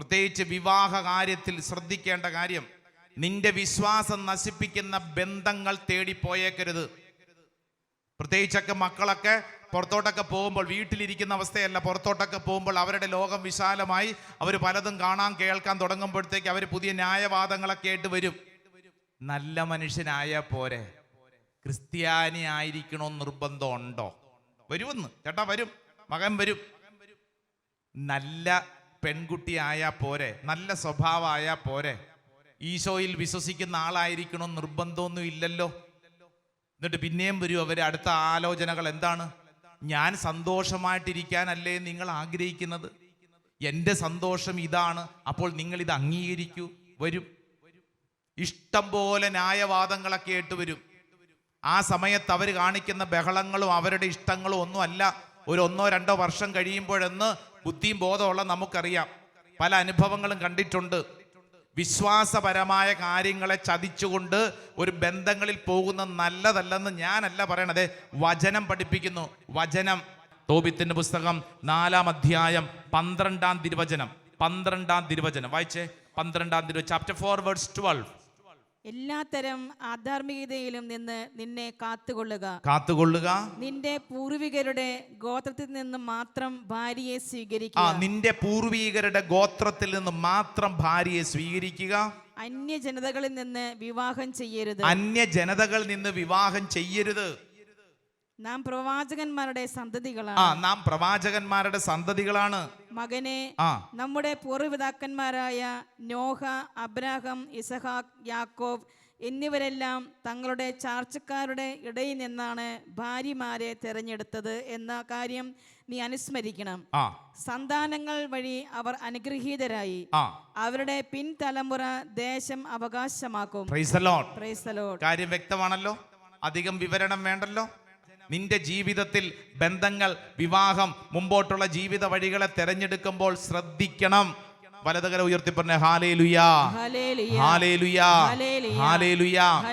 പ്രത്യേകിച്ച് വിവാഹ കാര്യത്തിൽ ശ്രദ്ധിക്കേണ്ട കാര്യം നിന്റെ വിശ്വാസം നശിപ്പിക്കുന്ന ബന്ധങ്ങൾ തേടിപ്പോയേക്കരുത് പ്രത്യേകിച്ചൊക്കെ മക്കളൊക്കെ പുറത്തോട്ടൊക്കെ പോകുമ്പോൾ വീട്ടിലിരിക്കുന്ന അവസ്ഥയല്ല പുറത്തോട്ടൊക്കെ പോകുമ്പോൾ അവരുടെ ലോകം വിശാലമായി അവർ പലതും കാണാൻ കേൾക്കാൻ തുടങ്ങുമ്പോഴത്തേക്ക് അവർ പുതിയ ന്യായവാദങ്ങളൊക്കെ ആയിട്ട് വരും. നല്ല മനുഷ്യനായ പോരെ. ക്രിസ്ത്യാനി ആയിരിക്കണോ നിർബന്ധമുണ്ടോ വരുമെന്ന്. ചേട്ടാ വരും. മകൻ വരും. നല്ല പെൺകുട്ടിയായാ പോരെ നല്ല സ്വഭാവമായാൽ പോരെ. ഈശോയിൽ വിശ്വസിക്കുന്ന ആളായിരിക്കണം നിർബന്ധമൊന്നും ഇല്ലല്ലോ. എന്നിട്ട് പിന്നെയും വരും അവർ അടുത്ത ആലോചനകൾ എന്താണ്? ഞാൻ സന്തോഷമായിട്ടിരിക്കാനല്ലേ നിങ്ങൾ ആഗ്രഹിക്കുന്നത്? എന്റെ സന്തോഷം ഇതാണ് അപ്പോൾ നിങ്ങൾ ഇത് അംഗീകരിക്കൂ വരും. ഇഷ്ടം പോലെ ന്യായവാദങ്ങളൊക്കെ ആയിട്ട് വരും. ആ സമയത്ത് അവർ കാണിക്കുന്ന ബഹളങ്ങളും അവരുടെ ഇഷ്ടങ്ങളും ഒന്നും അല്ല ഒരു ഒന്നോ രണ്ടോ വർഷം കഴിയുമ്പോഴെന്ന് ബുദ്ധിയും ബോധമുള്ള നമുക്കറിയാം. പല അനുഭവങ്ങളും കണ്ടിട്ടുണ്ട്. വിശ്വാസപരമായ കാര്യങ്ങളെ ചതിച്ചുകൊണ്ട് ഒരു ബന്ധങ്ങളിൽ പോകുന്ന നല്ലതല്ലെന്ന് ഞാനല്ല പറയണത്. വചനം പഠിപ്പിക്കുന്നു. വചനം. തോബിത്തിന്റെ പുസ്തകം നാലാം അധ്യായം പന്ത്രണ്ടാം തിരുവചനം. പന്ത്രണ്ടാം തിരുവചനം. വായിച്ചേ. പന്ത്രണ്ടാം തിരുവചനം ചാപ്റ്റർ ഫോർ വേർഡ്സ് ട്വൽവ് എല്ലാത്തരം ആധാർമികതയിലും നിന്ന് നിന്നെ കാത്തുകൊള്ളുക. കാത്തുകൊള്ളുക. നിന്റെ പൂർവികരുടെ ഗോത്രത്തിൽ നിന്ന് മാത്രം ഭാര്യയെ ആ സ്വീകരിക്കുക നിന്റെ പൂർവികരുടെ ഗോത്രത്തിൽ നിന്ന് മാത്രം ഭാര്യയെ സ്വീകരിക്കുക. അന്യ ജനതകളിൽ നിന്ന് വിവാഹം ചെയ്യരുത്. അന്യ ജനതകളിൽ നിന്ന് വിവാഹം ചെയ്യരുത്. നാം പ്രവാചകന്മാരുടെ സന്തതികളാണ്. ആ നാം പ്രവാചകന്മാരുടെ സന്തതികളാണ്. മകനെ ആ. നമ്മുടെ പൂർവപിതാക്കന്മാരായ നോഹ അബ്രാഹം ഇസഹാക്ക് യാക്കോബ് എന്നിവരെല്ലാം തങ്ങളുടെ ചാർച്ചക്കാരുടെ ഇടയിൽ നിന്നാണ് ഭാര്യമാരെ തിരഞ്ഞെടുത്തത് എന്ന കാര്യം നീ അനുസ്മരിക്കണം. സന്താനങ്ങൾ വഴി അവർ അനുഗ്രഹീതരായി. അവരുടെ പിൻതലമുറ ദേശം അവകാശമാക്കും. കാര്യം വ്യക്തമാണല്ലോ. അധികം വിവരണം വേണ്ടല്ലോ. നിന്റെ ജീവിതത്തിൽ ബന്ധങ്ങൾ വിവാഹം മുമ്പോട്ടുള്ള ജീവിത വഴികളെ തെരഞ്ഞെടുക്കുമ്പോൾ ശ്രദ്ധിക്കണം. വലതുകര ഉയർത്തി പറഞ്ഞ ഹാലേലുയാ. ഹാലേലുയാ. ഹല്ലേലൂയ.